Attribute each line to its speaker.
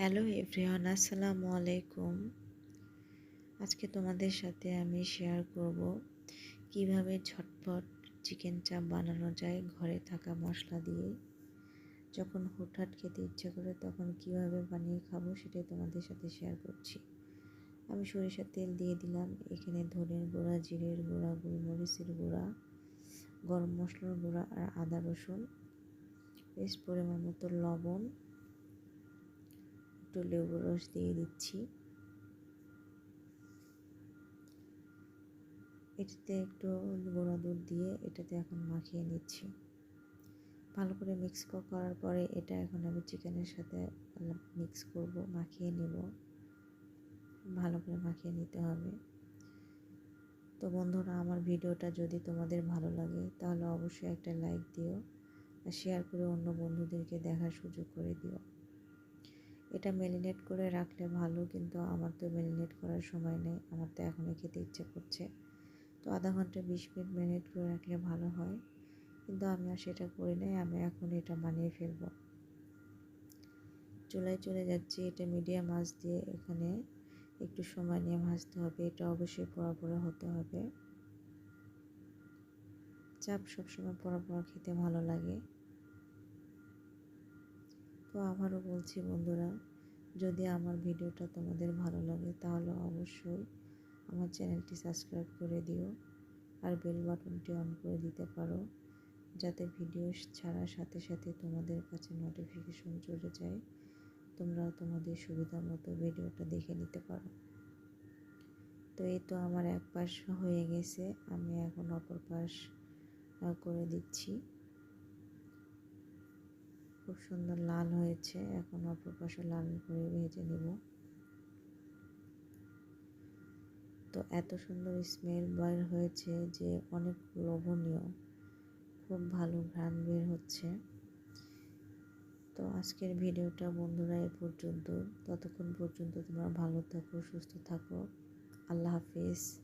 Speaker 1: Hello everyone, আসসালামু আলাইকুম। আজকে তোমাদের সাথে আমি শেয়ার করব কীভাবে ঝটপট চিকেন চাপ বানানো যায় ঘরে থাকা মশলা দিয়ে। যখন হুটহাট খেতে ইচ্ছা করে তখন কীভাবে বানিয়ে খাব সেটাই তোমাদের সাথে শেয়ার করছি। আমি সরিষার তেল দিয়ে দিলাম, এখানে ধনের গুঁড়া, জিরের গুঁড়া, গোলমরিচের গুঁড়া, গরম মশলার গুঁড়া আর আদা রসুন। বেশ পরিমাণ মতো লবণ একটু লেবু রস দিয়ে দিচ্ছি। এটাতে একটু গোড়া দুধ দিয়ে এটাতে এখন মাখিয়ে নিচ্ছি। ভালো করে মিক্স করার পরে এটা এখন আমি চিকেনের সাথে মিক্স করব, মাখিয়ে নেব। ভালো করে মাখিয়ে নিতে হবে। তো বন্ধুরা, আমার ভিডিওটা যদি তোমাদের ভালো লাগে, তাহলে অবশ্যই একটা লাইক দিও আর শেয়ার করে অন্য বন্ধুদেরকে দেখার সুযোগ করে দিও। এটা ম্যারিনেট করে রাখলে ভালো, কিন্তু আমার তো ম্যারিনেট করার সময় নেই। আমার তো এখনই খেতে ইচ্ছে করছে। তো আধা ঘণ্টা বিশ মিনিট ম্যারিনেট করে রাখলে ভালো হয়। কিন্তু আমি আর সেটা করি নাই, আমি এখন এটা বানিয়ে ফেলব। চুলায় চলে যাচ্ছি, এটা মিডিয়াম মাছ দিয়ে এখানে একটু সময় নিয়ে ভাজতে হবে। এটা অবশ্যই পোড়া হতে হবে। চাপ সবসময় পোড়া খেতে ভালো লাগে। তো আবারও বলছি, বন্ধুরা, যদি আমার ভিডিওটা তোমাদের ভালো লাগে, তাহলে অবশ্যই আমার চ্যানেলটি সাবস্ক্রাইব করে দিও আর বেল বাটনটি অন করে দিতে পারো, যাতে ভিডিও ছাড়ার সাথে সাথে তোমাদের কাছে নোটিফিকেশন চলে যায় তোমরা তোমাদের সুবিধা মতো ভিডিওটা দেখে নিতে পারো। তো এই তো আমার এক পাশ হয়ে গেছে, আমি এখন অপর পাশ করে দিচ্ছি। খুব সুন্দর লাল হয়েছে। এখন অপর পাশে লাল করে ভেজে নেব। তো এত সুন্দর স্মেল বের হয়েছে যে অনেক লোভনীয়। খুব ভালো ঘ্রাণ বের হচ্ছে। তো আজকের ভিডিওটা বন্ধুরা এ পর্যন্ত। ততক্ষণ পর্যন্ত তোমরা ভালো থাকো, সুস্থ থাকো। আল্লাহ হাফিজ।